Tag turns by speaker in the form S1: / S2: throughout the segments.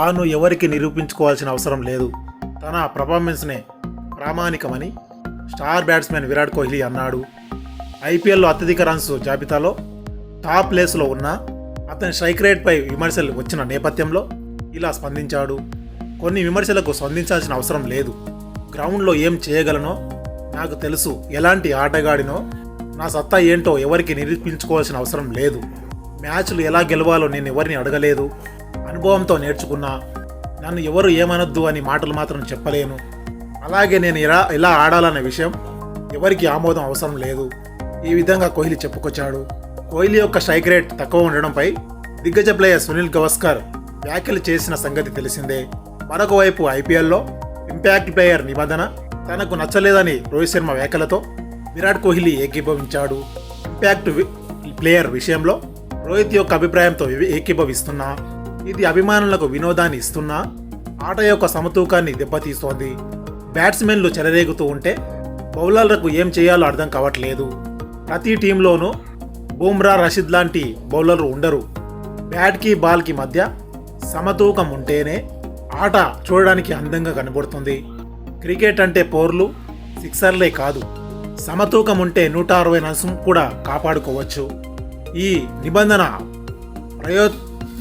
S1: తాను ఎవరికి నిరూపించుకోవాల్సిన అవసరం లేదు. తన పర్ఫార్మెన్స్నే ప్రామాణికమని స్టార్ బ్యాట్స్మెన్ విరాట్ కోహ్లీ అన్నాడు. ఐపీఎల్లో అత్యధిక రన్స్ జాబితాలో టాప్ ప్లేస్లో ఉన్న అతని స్ట్రైక్ రేట్పై విమర్శలు వచ్చిన నేపథ్యంలో ఇలా స్పందించాడు. కొన్ని విమర్శలకు స్పందించాల్సిన అవసరం లేదు. గ్రౌండ్లో ఏం చేయగలనో నాకు తెలుసు. ఎలాంటి ఆటగాడినో నా సత్తా ఏంటో ఎవరికి నిరూపించుకోవాల్సిన అవసరం లేదు. మ్యాచ్లు ఎలా గెలవాలో నేను ఎవరిని అడగలేదు. అనుభవంతో నేర్చుకున్నా నన్ను ఎవరు ఏమనొద్దు అని మాటలు మాత్రం చెప్పలేను. అలాగే నేను ఇలా ఎలా ఆడాలనే విషయం ఎవరికి ఆమోదం అవసరం లేదు. ఈ విధంగా కోహ్లీ చెప్పుకొచ్చాడు. కోహ్లీ యొక్క స్ట్రైక్ రేట్ తక్కువ ఉండడంపై దిగ్గజ ప్లేయర్ సునీల్ గవస్కర్ వ్యాఖ్యలు చేసిన సంగతి తెలిసిందే. మరొక వైపు ఐపీఎల్లో ఇంపాక్ట్ ప్లేయర్ నిబంధన తనకు నచ్చలేదని రోహిత్ శర్మ వ్యాఖ్యలతో విరాట్ కోహ్లీ ఏకీభవించాడు. ఇంపాక్ట్ ప్లేయర్ విషయంలో రోహిత్ యొక్క అభిప్రాయంతో ఏకీభవిస్తున్నా ఇది అభిమానులకు వినోదాన్ని ఇస్తున్నా ఆట యొక్క సమతూకాన్ని దెబ్బతీస్తోంది. బ్యాట్స్మెన్లు చెలరేగుతూ ఉంటే బౌలర్లకు ఏం చేయాలో అర్థం కావట్లేదు. ప్రతి టీంలోనూ బూమ్రా రషీద్ లాంటి బౌలర్లు ఉండరు. బ్యాట్కి బాల్కి మధ్య సమతూకం ఉంటేనే ఆట చూడడానికి అందంగా కనబడుతుంది. క్రికెట్ అంటే పోర్లు సిక్సర్లే కాదు. సమతూకం ఉంటే నూట అరవై రన్స్ కూడా కాపాడుకోవచ్చు. ఈ నిబంధన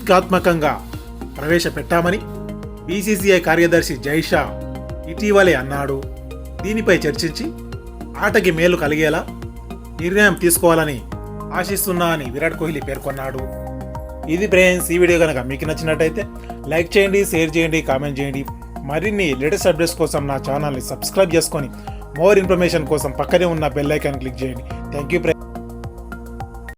S1: ప్రయోగాత్మకంగా ప్రవేశపెట్టామని బీసీసీఐ కార్యదర్శి జైషా ఇటీవలే అన్నాడు. దీనిపై చర్చించి ఆటకి మేలు కలిగేలా నిర్ణయం తీసుకోవాలని ఆశిస్తున్నా అని విరాట్ కోహ్లీ పేర్కొన్నాడు. ఇది ఫ్రెండ్స్ ఈ వీడియో కనుక మీకు నచ్చినట్టయితే లైక్ చేయండి షేర్ చేయండి కామెంట్ చేయండి. మరిన్ని లేటెస్ట్ అప్డేట్స్ కోసం నా ఛానల్ని సబ్స్క్రైబ్ చేసుకొని మోర్ ఇన్ఫర్మేషన్ కోసం పక్కనే ఉన్న బెల్ ఐకాన్ క్లిక్ చేయండి. Thank you friends.